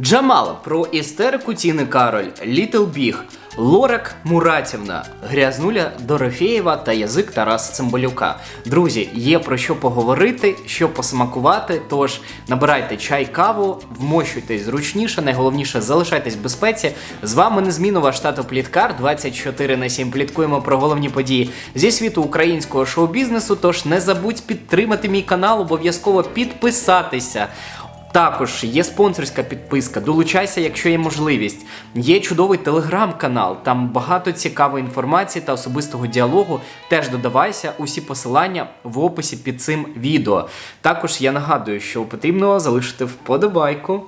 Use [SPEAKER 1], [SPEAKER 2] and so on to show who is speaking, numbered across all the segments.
[SPEAKER 1] Джамал про істерику Тіни Кароль, Літл Біг, Лорак Муратівна, Грязнуля Дорофєєва та язик Тараса Цимбалюка. Друзі, є про що поговорити, що посмакувати. Тож набирайте чай, каву, вмощуйтесь зручніше, найголовніше залишайтесь в безпеці. З вами незмінно ваш тато Пліткар 24 на 7 пліткуємо про головні події зі світу українського шоу-бізнесу. Тож не забудь підтримати мій канал, обов'язково підписатися. Також є спонсорська підписка. Долучайся, якщо є можливість. Є чудовий телеграм-канал, там багато цікавої інформації та особистого діалогу. Теж додавайся. Усі посилання в описі під цим відео. Також я нагадую, що потрібно залишити вподобайку.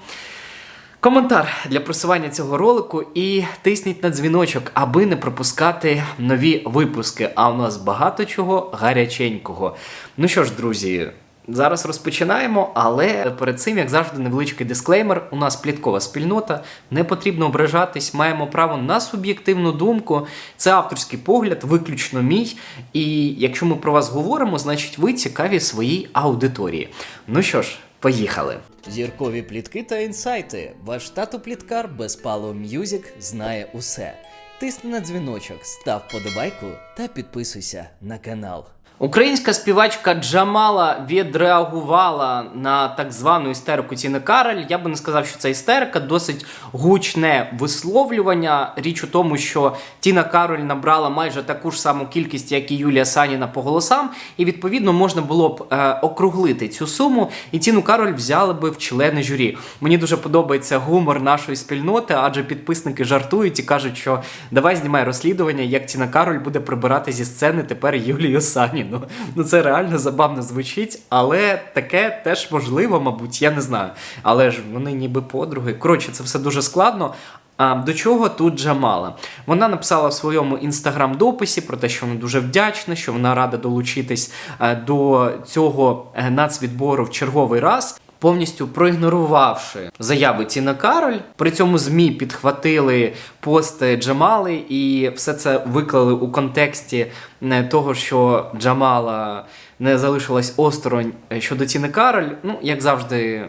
[SPEAKER 1] Коментар для просування цього ролику і тисніть на дзвіночок, аби не пропускати нові випуски. А у нас багато чого гаряченького. Ну що ж, друзі, зараз розпочинаємо, але перед цим, як завжди, невеличкий дисклеймер. У нас пліткова спільнота, не потрібно ображатись, маємо право на суб'єктивну думку. Це авторський погляд, виключно мій. І якщо ми про вас говоримо, значить ви цікаві своїй аудиторії. Ну що ж, поїхали. Зіркові плітки та інсайти. Ваш тато пліткар без Пало М'юзік знає усе. Тисни на дзвіночок, став подобайку та підписуйся на канал. Українська співачка Джамала відреагувала на так звану істерику Тіни Кароль. Я би не сказав, що це істерика, досить гучне висловлювання. Річ у тому, що Тіна Кароль набрала майже таку ж саму кількість, як і Юлія Саніна по голосам, і відповідно можна було б е, округлити цю суму, і Тіну Кароль взяли би в члени журі. Мені дуже подобається гумор нашої спільноти, адже підписники жартують і кажуть, що давай знімай розслідування, як Тіна Кароль буде прибирати зі сцени тепер Юлію Саніну. Ну це реально забавно звучить, але таке теж можливо, мабуть, я не знаю. Але ж вони ніби подруги. Коротше, це все дуже складно. А до чого тут Джамала? Вона написала в своєму інстаграм-дописі про те, що вона дуже вдячна, що вона рада долучитись е, до цього е, нацвідбору в черговий раз. Повністю проігнорувавши заяви Тіна Кароль, при цьому ЗМІ підхватили пости Джамали і все це виклали у контексті е, того, що Джамала не залишилась осторонь е, щодо Тіни Кароль. Ну, як завжди,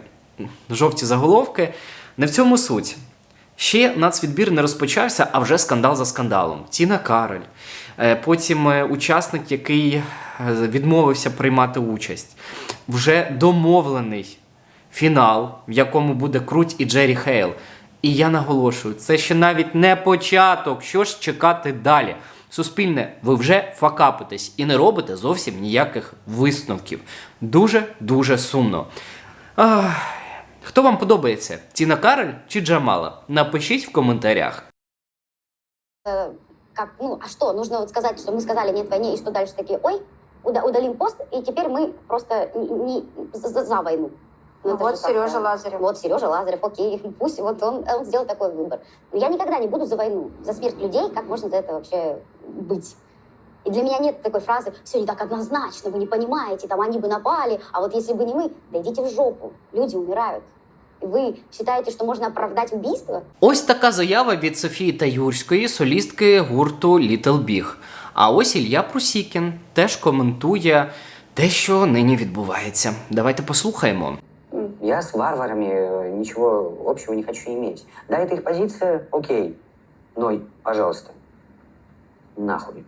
[SPEAKER 1] жовті заголовки. Не в цьому суть. Ще нацвідбір не розпочався, а вже скандал за скандалом. Тіна Кароль, е, потім учасник, який відмовився приймати участь, вже домовлений фінал, в якому буде Круть і Джері Хейл. І я наголошую, це ще навіть не початок. Що ж чекати далі? Суспільне, ви вже факапитесь і не робите зовсім ніяких висновків. Дуже дуже сумно. Ах, хто вам подобається? Тіна Кароль чи Джамала? Напишіть в коментарях.
[SPEAKER 2] Э, как, ну, а что, нужно вот сказать, что мы сказали нет войне, и что дальше такие, ой, уда- удалим пост, и теперь мы просто не, не- за, за войну.
[SPEAKER 3] Ну,
[SPEAKER 2] это
[SPEAKER 3] вот
[SPEAKER 2] же как-то-
[SPEAKER 3] Сережа Лазарев.
[SPEAKER 2] Вот Сережа Лазарев, окей, пусть вот он, он сделал такой выбор. Но я никогда не буду за войну, за смерть людей, как можно за это вообще быть? И для меня нет такой фразы «все не так однозначно, вы не понимаете, там они бы напали, а вот если бы не мы, да идите в жопу, люди умирают». И вы считаете, что можно оправдать убийство?
[SPEAKER 1] Ось така заява від Софії Таюрської, солістки гурту Little Big. А ось Ілля Прусікін теж коментує те, що нині відбувається. Давайте послухаємо.
[SPEAKER 4] Я с варварами э, ничего общего не хочу иметь. Да, это их позиция, окей. Но, пожалуйста, нахуй.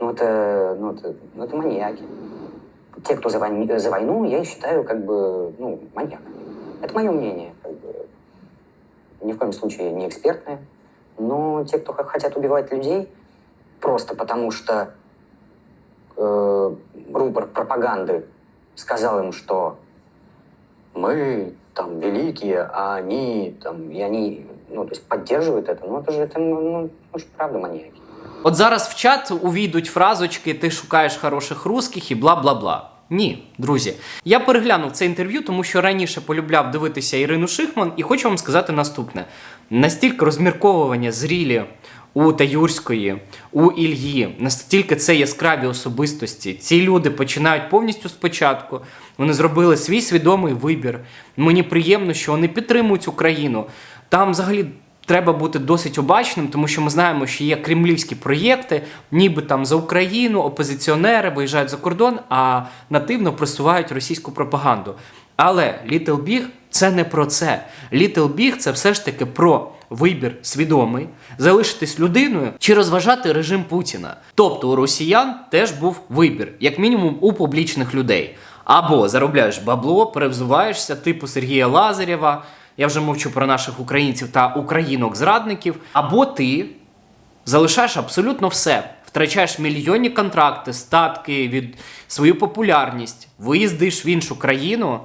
[SPEAKER 4] Ну это, ну это, ну это маньяки. Те, кто за, войн- за войну, я их считаю как бы, ну, маньяками. Это мое мнение. Как бы. Ни в коем случае не экспертное. Но те, кто хотят убивать людей, просто потому что э, рупор пропаганды сказал им, что мы там великие, а они там, и они, ну, то есть поддерживают это, ну, это же, это, ну, ну, ну, ж правда маньяки.
[SPEAKER 1] От зараз в чат увійдуть фразочки Ти шукаєш хороших русських і бла бла бла. Ні, друзі. Я переглянув це інтерв'ю, тому що раніше полюбляв дивитися Ірину Шихман, і хочу вам сказати наступне: настільки розмірковування зрілі у Таюрської, у Ільї, настільки це яскраві особистості. Ці люди починають повністю спочатку. Вони зробили свій свідомий вибір. Мені приємно, що вони підтримують Україну. Там взагалі треба бути досить обачним, тому що ми знаємо, що є кремлівські проєкти, ніби там за Україну, опозиціонери виїжджають за кордон, а нативно просувають російську пропаганду. Але Little Big – це не про це. Little Big це все ж таки про вибір свідомий, залишитись людиною чи розважати режим Путіна. Тобто у росіян теж був вибір, як мінімум у публічних людей. Або заробляєш бабло, перевзуваєшся, типу Сергія Лазарєва. Я вже мовчу про наших українців та українок-зрадників. Або ти залишаєш абсолютно все. Втрачаєш мільйонні контракти, статки від свою популярність, виїздиш в іншу країну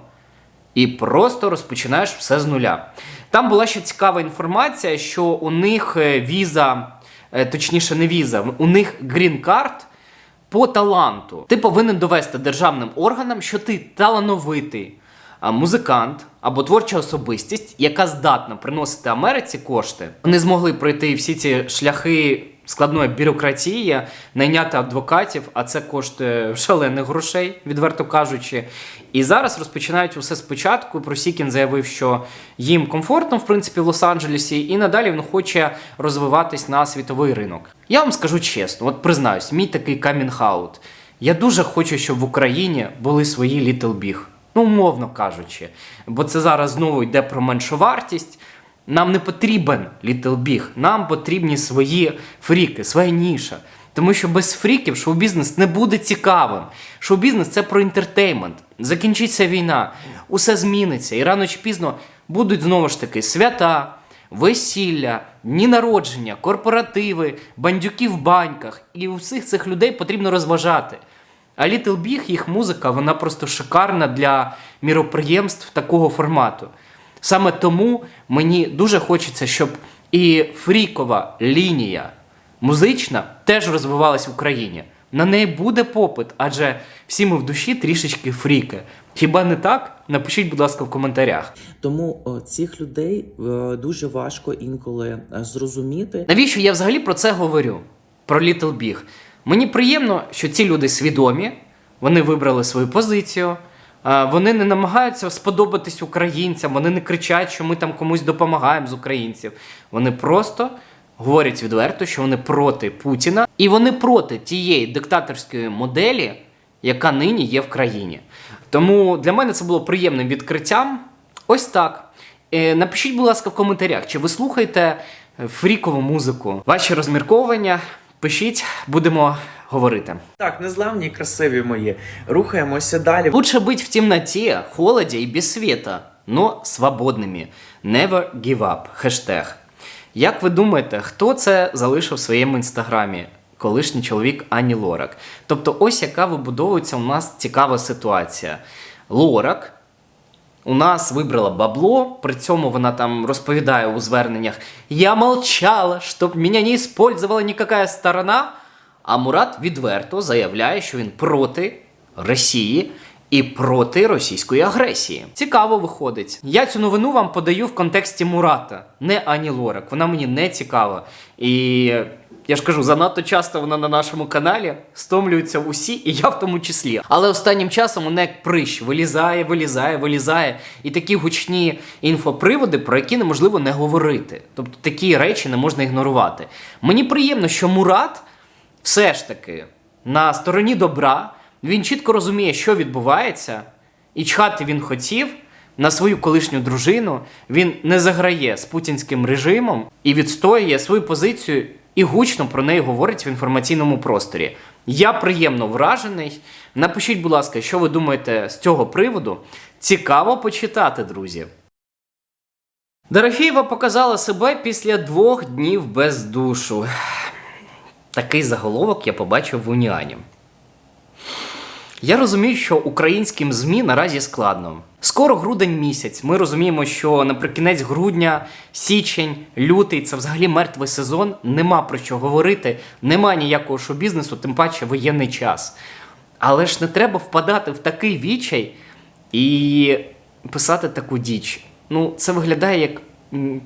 [SPEAKER 1] і просто розпочинаєш все з нуля. Там була ще цікава інформація, що у них е, віза, е, точніше, не віза, у них грін-карт по таланту. Ти повинен довести державним органам, що ти талановитий музикант або творча особистість, яка здатна приносити Америці кошти. Вони змогли пройти всі ці шляхи складної бюрократії, найняти адвокатів, а це коштує шалених грошей, відверто кажучи. І зараз розпочинають усе спочатку. Просікін заявив, що їм комфортно, в принципі, в Лос-Анджелесі, і надалі він хоче розвиватись на світовий ринок. Я вам скажу чесно, от признаюсь, мій такий камінг-аут. Я дуже хочу, щоб в Україні були свої Little Big. Ну, умовно кажучи. Бо це зараз знову йде про меншу вартість. Нам не потрібен Little Big, нам потрібні свої фріки, своя ніша. Тому що без фріків шоу-бізнес не буде цікавим. Шоу-бізнес це про інтертеймент. Закінчиться війна, усе зміниться, і рано чи пізно будуть знову ж таки свята, весілля, дні народження, корпоративи, бандюки в баньках. І усіх цих людей потрібно розважати. А Little Big, їх музика, вона просто шикарна для міроприємств такого формату. Саме тому мені дуже хочеться, щоб і фрікова лінія музична теж розвивалась в Україні. На неї буде попит, адже всі ми в душі трішечки фріки. Хіба не так? Напишіть, будь ласка, в коментарях.
[SPEAKER 3] Тому о, цих людей е, дуже важко інколи е, зрозуміти.
[SPEAKER 1] Навіщо я взагалі про це говорю? Про Little Big. Мені приємно, що ці люди свідомі, вони вибрали свою позицію, вони не намагаються сподобатись українцям, вони не кричать, що ми там комусь допомагаємо з українців. Вони просто говорять відверто, що вони проти Путіна, і вони проти тієї диктаторської моделі, яка нині є в країні. Тому для мене це було приємним відкриттям. Ось так. Е, Напишіть, будь ласка, в коментарях, чи ви слухаєте е, фрікову музику. Ваші розмірковування пишіть, будемо говорити.
[SPEAKER 3] Так, незламні і красиві мої. Рухаємося далі.
[SPEAKER 1] Лучше быть в темноте, холоде и без света, но свободними. Never give up. Хештег. Як ви думаєте, хто це залишив в своєму інстаграмі? Колишній чоловік Ані Лорак. Тобто, ось яка вибудовується у нас цікава ситуація. Лорак у нас вибрала бабло, при цьому вона там розповідає у зверненнях: Я молчала, щоб мене не использовала ніяка сторона. А Мурат відверто заявляє, що він проти Росії і проти російської агресії. Цікаво виходить. Я цю новину вам подаю в контексті Мурата, не Ані Лорак. Вона мені не цікава. І я ж кажу, занадто часто вона на нашому каналі стомлюються усі, і я в тому числі. Але останнім часом вона як прищ вилізає, вилізає, вилізає. І такі гучні інфоприводи, про які неможливо не говорити. Тобто такі речі не можна ігнорувати. Мені приємно, що Мурат все ж таки на стороні добра, він чітко розуміє, що відбувається, і чхати він хотів на свою колишню дружину. Він не заграє з путінським режимом і відстоює свою позицію і гучно про неї говорить в інформаційному просторі. Я приємно вражений. Напишіть, будь ласка, що ви думаєте з цього приводу. Цікаво почитати, друзі. Дорофєєва показала себе після двох днів без душу. Такий заголовок я побачив в Уніані. Я розумію, що українським ЗМІ наразі складно. Скоро грудень місяць. Ми розуміємо, що наприкінець грудня, січень, лютий це взагалі мертвий сезон. Нема про що говорити, нема ніякого шоу-бізнесу, тим паче воєнний час. Але ж не треба впадати в такий відчай і писати таку діч. Ну, це виглядає як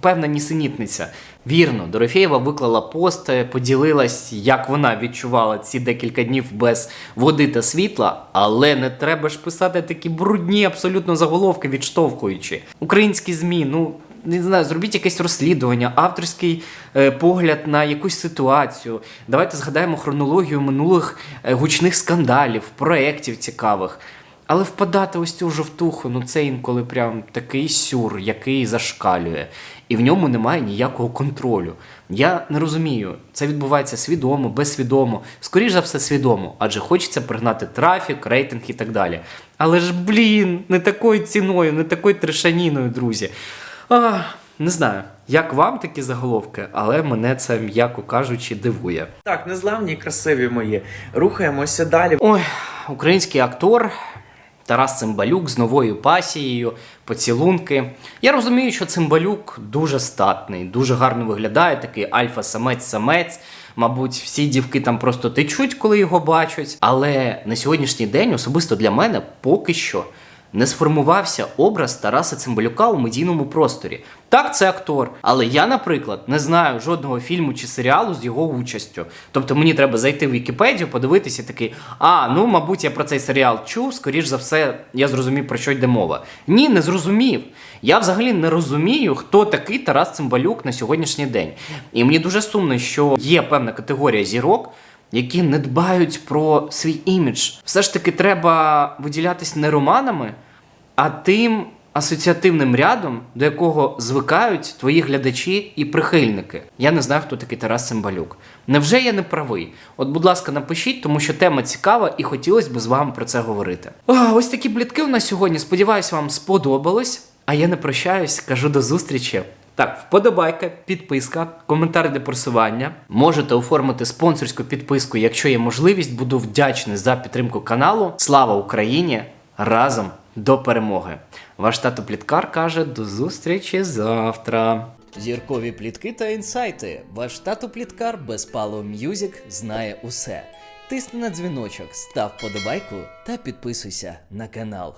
[SPEAKER 1] певна нісенітниця. Вірно, Дорофєєва виклала пост, е, поділилась, як вона відчувала ці декілька днів без води та світла, але не треба ж писати такі брудні абсолютно заголовки, відштовхуючи. Українські ЗМІ, ну. Не знаю, зробіть якесь розслідування, авторський е, погляд на якусь ситуацію. Давайте згадаємо хронологію минулих е, гучних скандалів, проєктів цікавих. Але впадати ось цю жовтуху, ну це інколи прям такий сюр, який зашкалює, і в ньому немає ніякого контролю. Я не розумію, це відбувається свідомо, безсвідомо, скоріш за все, свідомо, адже хочеться пригнати трафік, рейтинг і так далі. Але ж, блін, не такою ціною, не такою трешаніною, друзі. А, не знаю, як вам такі заголовки, але мене це, м'яко кажучи, дивує.
[SPEAKER 3] Так, незламні красиві мої. Рухаємося далі.
[SPEAKER 1] Ой, український актор Тарас Цимбалюк з новою пасією, поцілунки. Я розумію, що Цимбалюк дуже статний, дуже гарно виглядає, такий альфа-самець-самець. Мабуть, всі дівки там просто течуть, коли його бачать. Але на сьогоднішній день, особисто для мене, поки що не сформувався образ Тараса Цимбалюка у медійному просторі. Так, це актор, але я, наприклад, не знаю жодного фільму чи серіалу з його участю. Тобто мені треба зайти в Вікіпедію, подивитися і такий, а ну, мабуть, я про цей серіал чув, скоріш за все, я зрозумів, про що йде мова. Ні, не зрозумів. Я взагалі не розумію, хто такий Тарас Цимбалюк на сьогоднішній день. І мені дуже сумно, що є певна категорія зірок. Які не дбають про свій імідж. Все ж таки треба виділятись не романами, а тим асоціативним рядом, до якого звикають твої глядачі і прихильники. Я не знаю, хто такий Тарас Цимбалюк. Невже я не правий? От, будь ласка, напишіть, тому що тема цікава і хотілося б з вами про це говорити. А, ось такі плітки у нас сьогодні. Сподіваюсь, вам сподобалось. А я не прощаюсь, кажу до зустрічі. Так, вподобайка, підписка, коментар для просування. Можете оформити спонсорську підписку, якщо є можливість. Буду вдячний за підтримку каналу. Слава Україні! Разом до перемоги! Ваш тато Пліткар каже до зустрічі завтра.
[SPEAKER 5] Зіркові плітки та інсайти. Ваш тато Пліткар без Пало М'юзік знає усе. Тисни на дзвіночок, став подобайку та підписуйся на канал.